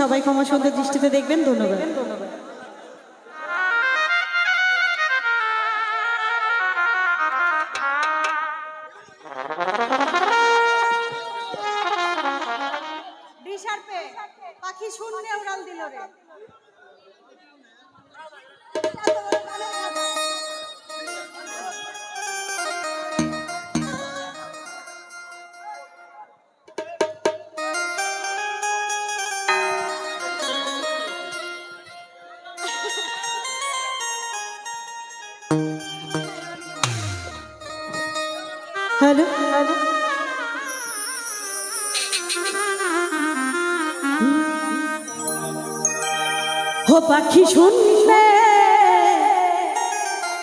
সবাই ক্ষমা সুন্দর দৃষ্টিতে দেখবেন ধন্যবাদ। পাখি শূন্য উড়াল দিল রে। হ্যালো? ও পাখি শুনলে,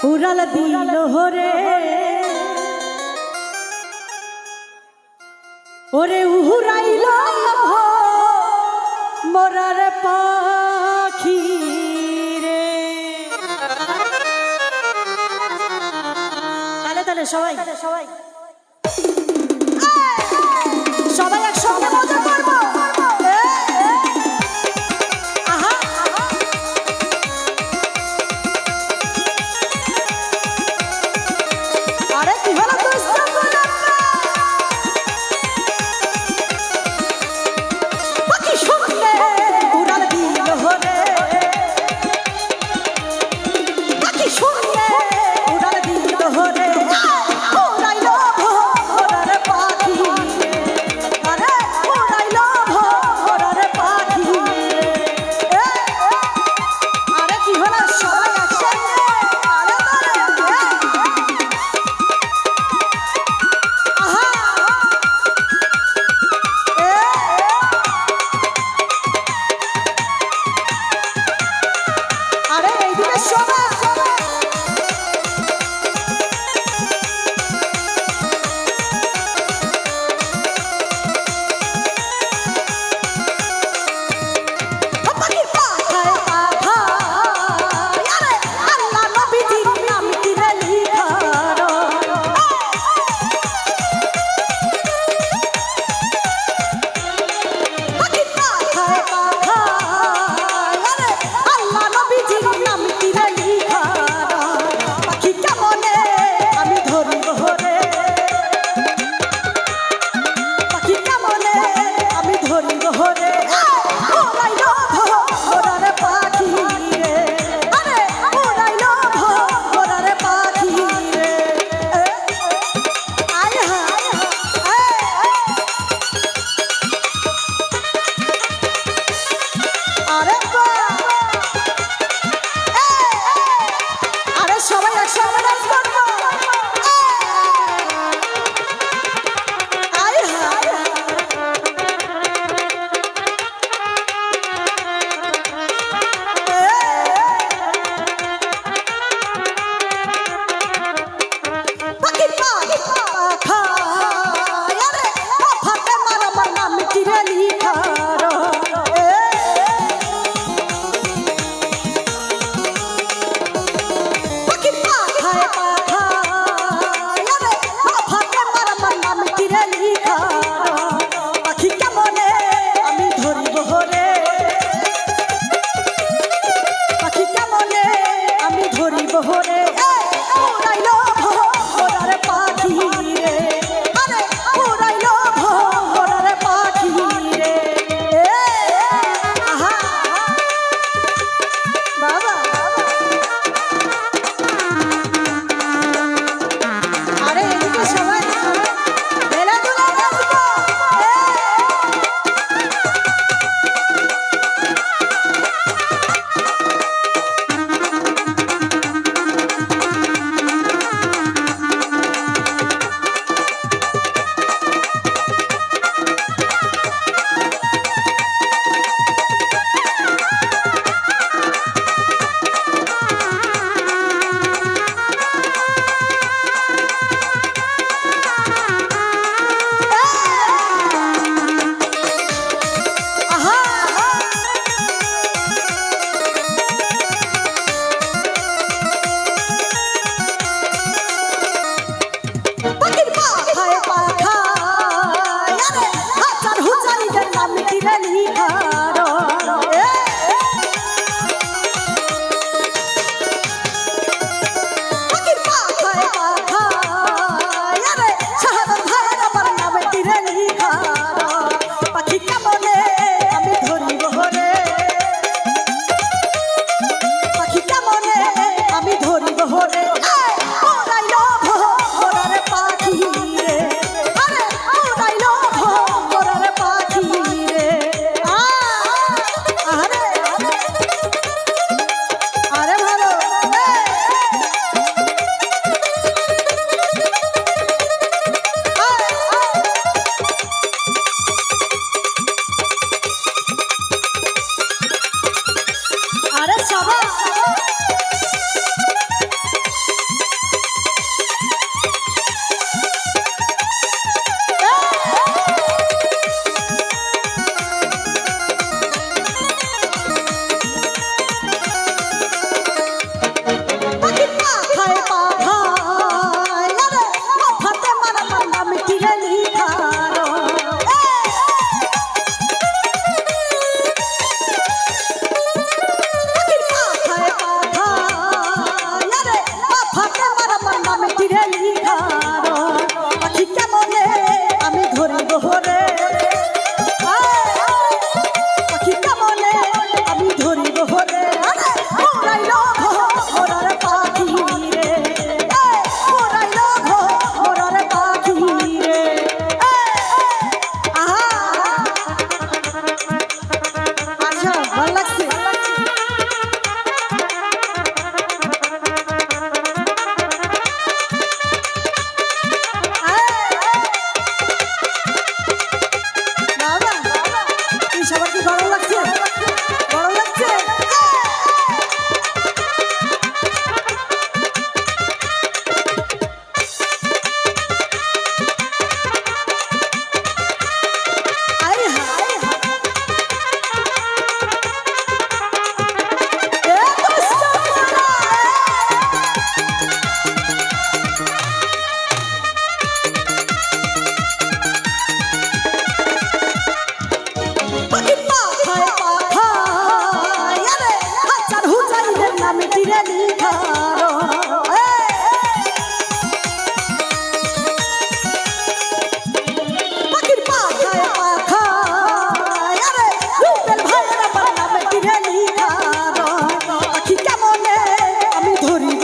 উড়াল দিল হরে। ওরে উহুরাইল মরার পাখি রে। তাহলে তাহলে সবাই সবাই। সবাই একসঙ্গে মজা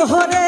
শহরে